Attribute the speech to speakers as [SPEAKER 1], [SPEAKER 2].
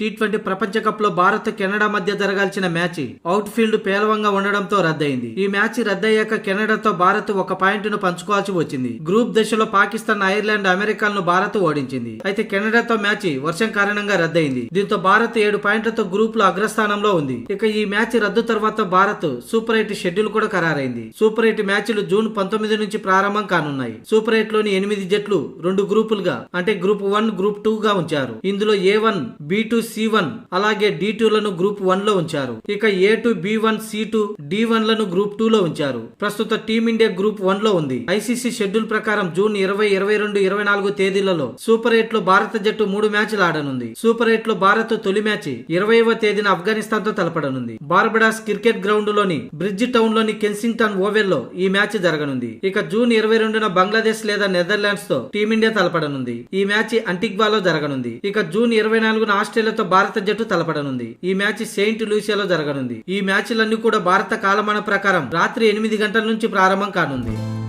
[SPEAKER 1] T twenty ప్రపంచ కప్లో Bharat Canada మధ్య జరగాల్సిన మ్యాచ్. అవుట్ ఫీల్డ్ పేలవంగా ఉండడంతో రద్దయింది. ఈ మ్యాచ్ రద్దయ్యాక కెనడాతో భారత్ ఒక పాయింట్ను పంచుకోవాల్సి వచ్చింది. గ్రూప్ దశలో పాకిస్తాన్ ఐర్లాండ్ అమెరికాలను భారత్ ఓడించింది. అయితే కెనడాతో మ్యాచ్ వర్షం కారణంగా రద్దయింది. దీంతో భారత్ ఏడు పాయింట్లతో గ్రూప్లో అగ్రస్థానంలో ఉంది. ఇక ఈ మ్యాచ్ రద్దు తర్వాత భారత్ సూపర్ ఎయిట్ షెడ్యూల్ కూడా ఖరారైంది. సూపర్ ఎయిట్ మ్యాచ్లు జూన్ పంతొమ్మిది నుంచి ప్రారంభం కానున్నాయి. సూపర్ ఎయిట్లోని ఎనిమిది జట్లు రెండు గ్రూపులుగా అంటే గ్రూప్ వన్ గ్రూప్ టూ గా ఉంచారు. ఇందులో A one B two C one అలాగే డి టూ లను గ్రూప్ వన్లో ఉంచారు. ఇక A two B one C two D వన్లను group two లో ఉంచారు. ప్రస్తుత టీమిండియా గ్రూప్ వన్లో ఉంది. ఐసీసీ షెడ్యూల్ ప్రకారం జూన్ ఇరవై ఇరవై రెండు ఇరవై నాలుగు తేదీలలో సూపర్ ఎయిట్లో భారత జట్టు మూడు మ్యాచ్లు ఆడనుంది. సూపర్ ఎయిట్లో భారత్ తొలి మ్యాచ్ ఇరవైవ తేదీన ఆఫ్ఘనిస్తాన్తో తలపడనుంది. బార్బడాస్ క్రికెట్ గ్రౌండ్లోని బ్రిడ్జ్ టౌన్లోని కెన్సింగ్టన్ ఓవెల్లో ఈ మ్యాచ్ జరగనుంది. ఇక జూన్ ఇరవై రెండున బంగ్లాదేశ్ లేదా నెదర్లాండ్స్తో టీమిండియా తలపడనుంది. ఈ మ్యాచ్ అంటిగ్వాలో జరగనుంది. ఇక జూన్ ఇరవై నాలుగున ఆస్ట్రేలియాతో భారత జట్టు తలపడనుంది. ఈ మ్యాచ్ సెయింట్ లూసియాలో జరగనుంది. ఈ మ్యాచ్లన్నీ కూడా భారత కాలమాన ప్రకారం రాత్రి ఎనిమిది గంటల నుంచి ప్రారంభం కానుంది.